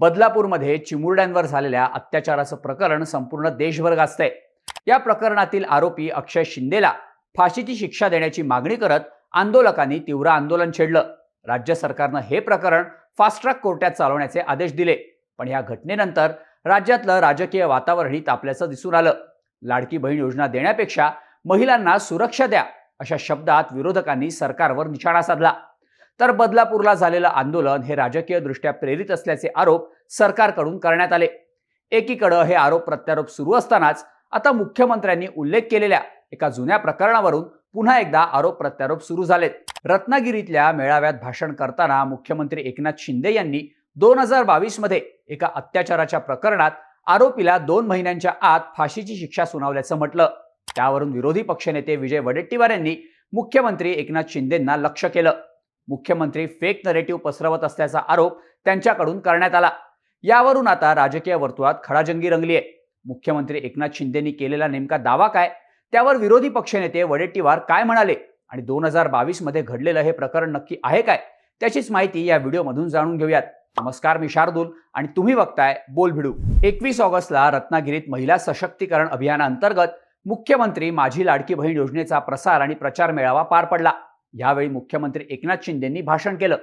बदलापूरमध्ये चिमुरड्यांवर झालेल्या अत्याचाराचं प्रकरण संपूर्ण देशभर गाजतंय. या प्रकरणातील आरोपी अक्षय शिंदेला फाशीची शिक्षा देण्याची मागणी करत आंदोलकांनी तीव्र आंदोलन छेडलं. राज्य सरकारनं हे प्रकरण फास्ट ट्रॅक कोर्टात चालवण्याचे आदेश दिले. पण या घटनेनंतर राज्यातलं राजकीय वातावरणही तापल्याचं दिसून आलं. लाडकी बहीण योजना देण्यापेक्षा महिलांना सुरक्षा द्या अशा शब्दात विरोधकांनी सरकारवर निशाणा साधला. तर बदलापूरला झालेलं आंदोलन हे राजकीय दृष्ट्या प्रेरित असल्याचे आरोप सरकारकडून करण्यात आले. एकीकडं हे आरोप प्रत्यारोप सुरू असतानाच आता मुख्यमंत्र्यांनी उल्लेख केलेल्या एका जुन्या प्रकरणावरून पुन्हा एकदा आरोप प्रत्यारोप सुरू झालेत. रत्नागिरीतल्या मेळाव्यात भाषण करताना मुख्यमंत्री एकनाथ शिंदे यांनी दोन हजार बावीसमध्ये एका अत्याचाराच्या प्रकरणात आरोपीला दोन महिन्यांच्या आत फाशीची शिक्षा सुनावल्याचं म्हटलं. त्यावरून विरोधी पक्षनेते विजय वडेट्टीवार यांनी मुख्यमंत्री एकनाथ शिंदेंना लक्ष केलं. मुख्यमंत्री फेक नरेटिव्ह पसरवत असल्याचा आरोप त्यांच्याकडून करण्यात आला. यावरून आता राजकीय वर्तुळात खडाजंगी रंगली आहे मुख्यमंत्री एकनाथ शिंदेंनी केलेला नेमका दावा काय? त्यावर विरोधी पक्षनेते वडेट्टीवार काय म्हणाले? आणि दोन हजार बावीसमध्ये घडलेलं हे प्रकरण नक्की आहे काय? त्याचीच माहिती या व्हिडिओमधून जाणून घेऊयात. नमस्कार मी शार्दूल आणि तुम्ही बघताय बोल भिडू. एकवीस ऑगस्टला रत्नागिरीत महिला सशक्तीकरण अभियानाअंतर्गत मुख्यमंत्री माझी लाडकी बहीण योजनेचा प्रसार आणि प्रचार मेळावा पार पडला. यावेळी मुख्यमंत्री एकनाथ शिंदेंनी भाषण केलं.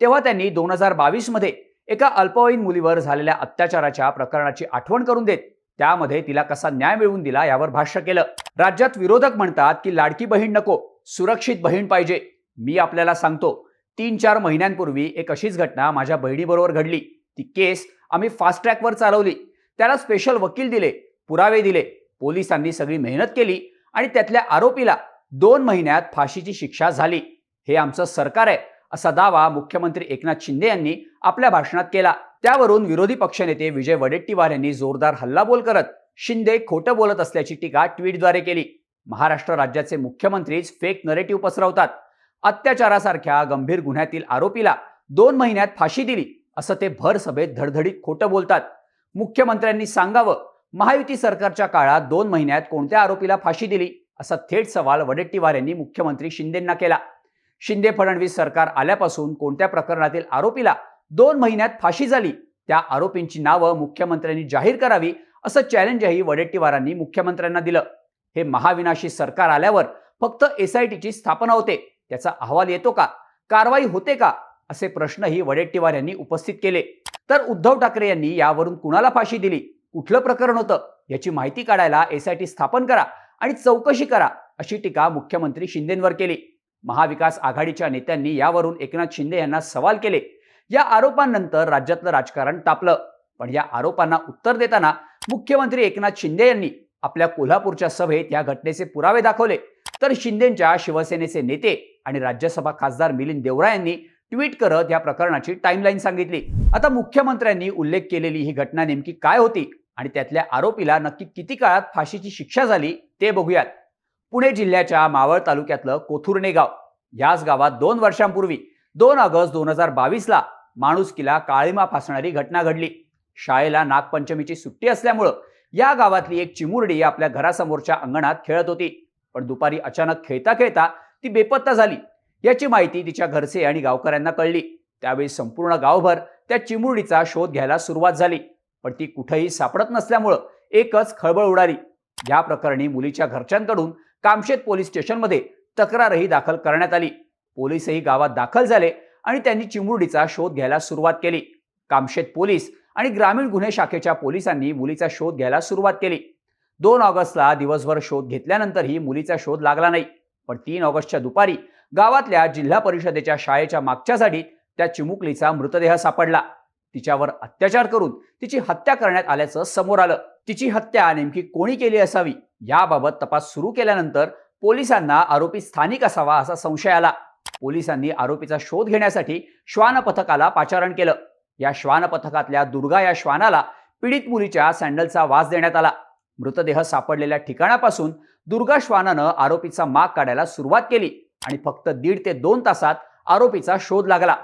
तेव्हा त्यांनी दोन हजार बावीसमध्ये एका अल्पवयीन मुलीवर झालेल्या अत्याचाराच्या प्रकरणाची आठवण करून देत त्यामध्ये तिला कसा न्याय मिळवून दिला यावर भाष्य केलं. राज्यात विरोधक म्हणतात की लाडकी बहीण नको सुरक्षित बहीण पाहिजे. मी आपल्याला सांगतो तीन चार महिन्यांपूर्वी एक अशीच घटना माझ्या बहिणीबरोबर घडली. ती केस आम्ही फास्ट ट्रॅकवर चालवली. त्याला स्पेशल वकील दिले पुरावे दिले. पोलिसांनी सगळी मेहनत केली आणि त्यातल्या आरोपीला दोन महिन्यात फाशीची शिक्षा झाली. हे आमचं सरकार आहे असा दावा मुख्यमंत्री एकनाथ शिंदे यांनी आपल्या भाषणात केला. त्यावरून विरोधी पक्षनेते विजय वडेट्टीवार यांनी जोरदार हल्लाबोल करत शिंदे खोटं बोलत असल्याची टीका ट्विटद्वारे केली. महाराष्ट्र राज्याचे मुख्यमंत्रीच फेक नरेटिव्ह पसरवतात. अत्याचारासारख्या गंभीर गुन्ह्यातील आरोपीला दोन महिन्यात फाशी दिली असं ते भर सभेत धडधडीत खोटं बोलतात. मुख्यमंत्र्यांनी सांगावं महायुती सरकारच्या काळात दोन महिन्यात कोणत्या आरोपीला फाशी दिली? असा थेट सवाल वडेट्टीवार यांनी मुख्यमंत्री शिंदेंना केला. शिंदे फडणवीस सरकार आल्यापासून कोणत्या प्रकरणातील आरोपीला दोन महिन्यात फाशी झाली? त्या आरोपींची नावं मुख्यमंत्र्यांनी जाहीर करावी असं चॅलेंजही वडेट्टीवारांनी मुख्यमंत्र्यांना दिलं. हे महाविनाशी सरकार आल्यावर फक्त एसआयटीची स्थापना होते. त्याचा अहवाल येतो का? कारवाई होते का? असे प्रश्नही वडेट्टीवार यांनी उपस्थित केले. तर उद्धव ठाकरे यांनी यावरून कुणाला फाशी दिली? कुठलं प्रकरण होतं? याची माहिती काढायला एसआयटी स्थापन करा. आणि चौकशी करा अशी टीका मुख्यमंत्री शिंदेंवर केली. महाविकास आघाडीच्या नेत्यांनी यावरून एकनाथ शिंदे यांना सवाल केले. या आरोपांनंतर राज्यातलं राजकारण तापलं. पण या आरोपांना उत्तर देताना मुख्यमंत्री एकनाथ शिंदे यांनी आपल्या कोल्हापूरच्या सभेत या घटनेचे पुरावे दाखवले. तर शिंदेच्या शिवसेनेचे नेते आणि राज्यसभा खासदार मिलिंद देवरा यांनी ट्विट करत या प्रकरणाची टाइमलाईन सांगितली. आता मुख्यमंत्र्यांनी उल्लेख केलेली ही घटना नेमकी काय होती? आणि त्यातल्या आरोपीला नक्की किती काळात फाशीची शिक्षा झाली ते बघूयात. पुणे जिल्ह्याच्या मावळ तालुक्यातलं कोथुर्णे गाव. याच गावात दोन वर्षांपूर्वी दोन ऑगस्ट दोन हजार बावीसला माणुसकीला काळीमा फासणारी घटना घडली. शाळेला नागपंचमीची सुट्टी असल्यामुळं या गावातली एक चिमुरडी आपल्या घरासमोरच्या अंगणात खेळत होती. पण दुपारी अचानक खेळता खेळता ती बेपत्ता झाली. याची माहिती तिच्या घरचे आणि गावकऱ्यांना कळली. त्यावेळी संपूर्ण गावभर त्या चिमुरडीचा शोध घ्यायला सुरुवात झाली. पण ती कुठेही सापडत नसल्यामुळं एकच खळबळ उडाली. या प्रकरणी मुलीच्या घरच्यांकडून कामशेत पोलीस स्टेशनमध्ये तक्रारही दाखल करण्यात आली. पोलीसही गावात दाखल झाले आणि त्यांनी चिमुरडीचा शोध घ्यायला सुरुवात केली. कामशेत पोलीस आणि ग्रामीण गुन्हे शाखेच्या पोलिसांनी मुलीचा शोध घ्यायला सुरुवात केली. दोन ऑगस्टला दिवसभर शोध घेतल्यानंतरही मुलीचा शोध लागला नाही. पण तीन ऑगस्टच्या दुपारी गावातल्या जिल्हा परिषदेच्या शाळेच्या मागच्या झाडीत त्या चिमुकलीचा मृतदेह सापडला. तिच्यावर अत्याचार करून तिची हत्या करण्यात आल्याचं समोर आलं. तिची हत्या नेमकी कोणी केली असावी? याबाबत तपास सुरू केल्यानंतर पोलिसांना आरोपी स्थानिक असावा असा संशय आला. पोलिसांनी आरोपीचा शोध घेण्यासाठी श्वान पथकाला पाचारण केलं. या श्वान पथकातल्या दुर्गा या श्वानाला पीडित मुलीच्या सँडलचा वास देण्यात आला. मृतदेह सापडलेल्या ठिकाणापासून दुर्गा श्वानानं आरोपीचा माग काढायला सुरुवात केली आणि फक्त दीड ते दोन तासात आरोपीचा शोध लागला.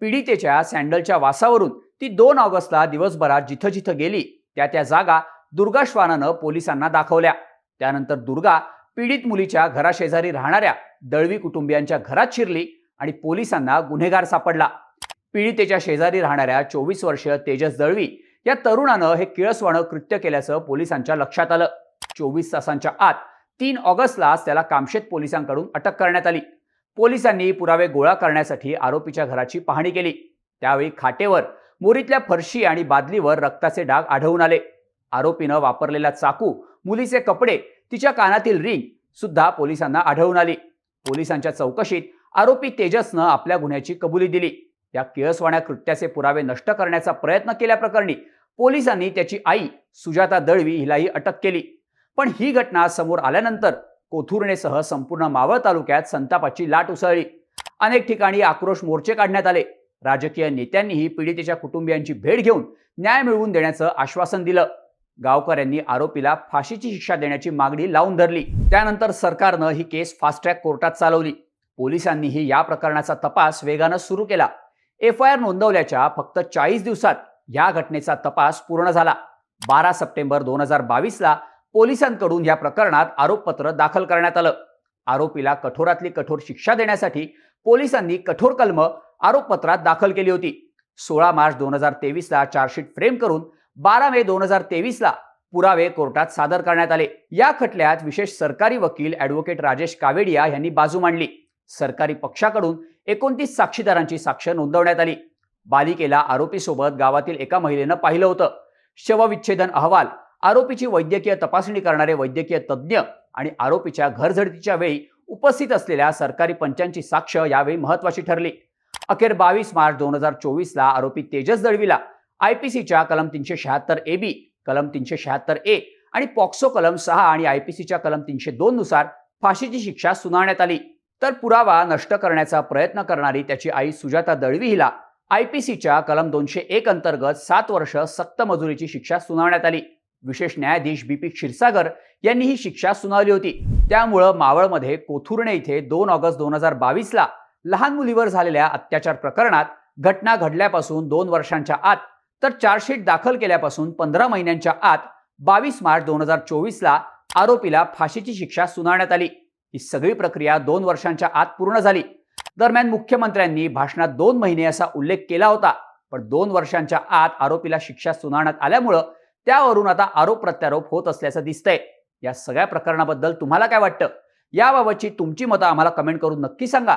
पीडितेच्या सँडलच्या वासावरून ती दोन ऑगस्टला दिवसभरात जिथं जिथं गेली त्या त्या जागा दुर्गा श्वानानं पोलिसांना दाखवल्या. त्यानंतर दुर्गा पीडित मुलीच्या घराशेजारी राहणाऱ्या दळवी कुटुंबियांच्या घरात शिरली आणि पोलिसांना गुन्हेगार सापडला. पीडितेच्या शेजारी राहणाऱ्या चोवीस वर्षीय तेजस दळवी या तरुणानं हे किळसवाणं कृत्य केल्याचं पोलिसांच्या लक्षात आलं. चोवीस तासांच्या आत तीन ऑगस्टलाच त्याला कामशेत पोलिसांकडून अटक करण्यात आली. पोलिसांनी पुरावे गोळा करण्यासाठी आरोपीच्या घराची पाहणी केली. त्यावेळी खाटेवर मोरीतल्या फरशी आणि बादलीवर रक्ताचे डाग आढळून आले. आरोपीनं वापरलेला चाकू मुलीचे कपडे तिच्या कानातील रिंग सुद्धा पोलिसांना आढळून आली. पोलिसांच्या चौकशीत आरोपी तेजसनं आपल्या गुन्ह्याची कबुली दिली. या किळसवाण्या कृत्याचे पुरावे नष्ट करण्याचा प्रयत्न केल्याप्रकरणी पोलिसांनी त्याची आई सुजाता दळवी हिलाही अटक केली. पण ही घटना समोर आल्यानंतर कोथुर्णेसह संपूर्ण मावळ तालुक्यात संतापाची लाट उसळली. अनेक ठिकाणी आक्रोश मोर्चे काढण्यात आले. राजकीय नेत्यांनीही पीडितेच्या कुटुंबियांची भेट घेऊन न्याय मिळवून देण्याचं आश्वासन दिलं. गावकऱ्यांनी आरोपीला फाशीची शिक्षा देण्याची मागणी लावून धरली. त्यानंतर सरकारनं ही केस फास्ट ट्रॅक कोर्टात चालवली. पोलिसांनीही या प्रकरणाचा तपास वेगानं सुरू केला. एफ आय आर नोंदवल्याच्या फक्त चाळीस दिवसात या घटनेचा तपास पूर्ण झाला. बारा सप्टेंबर दोन हजार बावीसला पोलिसांकडून या प्रकरणात आरोपपत्र दाखल करण्यात आलं. आरोपीला कठोरातली कठोर शिक्षा देण्यासाठी पोलिसांनी कठोर कलम आरोपपत्रात दाखल केली होती. सोळा मार्च दोन हजार तेवीसला चार्जशीट फ्रेम करून बारा मे दोन हजार तेवीसला पुरावे कोर्टात सादर करण्यात आले. या खटल्यात विशेष सरकारी वकील ॲडव्होकेट राजेश कावेडिया यांनी बाजू मांडली. सरकारी पक्षाकडून एकोणतीस साक्षीदारांची साक्ष नोंदवण्यात आली. बालिकेला आरोपीसोबत गावातील एका महिलेनं पाहिलं होतं. शवविच्छेदन अहवाल आरोपीची वैद्यकीय तपासणी करणारे वैद्यकीय तज्ज्ञ आणि आरोपीच्या घरझडतीच्या वेळी उपस्थित असलेल्या सरकारी पंचांची साक्ष यावेळी महत्वाची ठरली. अखेर बावीस मार्च दोन हजार चोवीसला आरोपी तेजस दळवीला. आयपीसीच्या कलम तीनशे शहात्तर ए बी कलम तीनशे शहात्तर ए आणि पॉक्सो कलम सहा आणि आयपीसीच्या कलम तीनशे दोन नुसार फाशीची शिक्षा सुनावण्यात आली. तर पुरावा नष्ट करण्याचा प्रयत्न करणारी त्याची आई सुजाता दळवी हिला आयपीसीच्या कलम दोनशे एक अंतर्गत सात वर्ष सक्त मजुरीची शिक्षा सुनावण्यात आली. विशेष न्यायाधीश बी पी क्षीरसागर यांनी ही शिक्षा सुनावली होती. त्यामुळं मावळमध्ये कोथुर्णे इथे दोन ऑगस्ट दोन हजार बावीसला लहान मुलीवर झालेल्या अत्याचार प्रकरणात घटना घडल्यापासून दोन वर्षांच्या आत तर चार्जशीट दाखल केल्यापासून पंधरा महिन्यांच्या आत बावीस मार्च दोन हजार चोवीसला आरोपीला फाशीची शिक्षा सुनावण्यात आली. ही सगळी प्रक्रिया दोन वर्षांच्या आत पूर्ण झाली. दरम्यान मुख्यमंत्र्यांनी भाषणात दोन महिने असा उल्लेख केला होता पण दोन वर्षांच्या आत आरोपीला शिक्षा सुनावण्यात आल्यामुळं त्यावरून आता आरोप प्रत्यारोप होत असल्याचं दिसतंय. या सगळ्या प्रकरणाबद्दल तुम्हाला काय वाटतं? याबाबतची तुमची मतं आम्हाला कमेंट करून नक्की सांगा.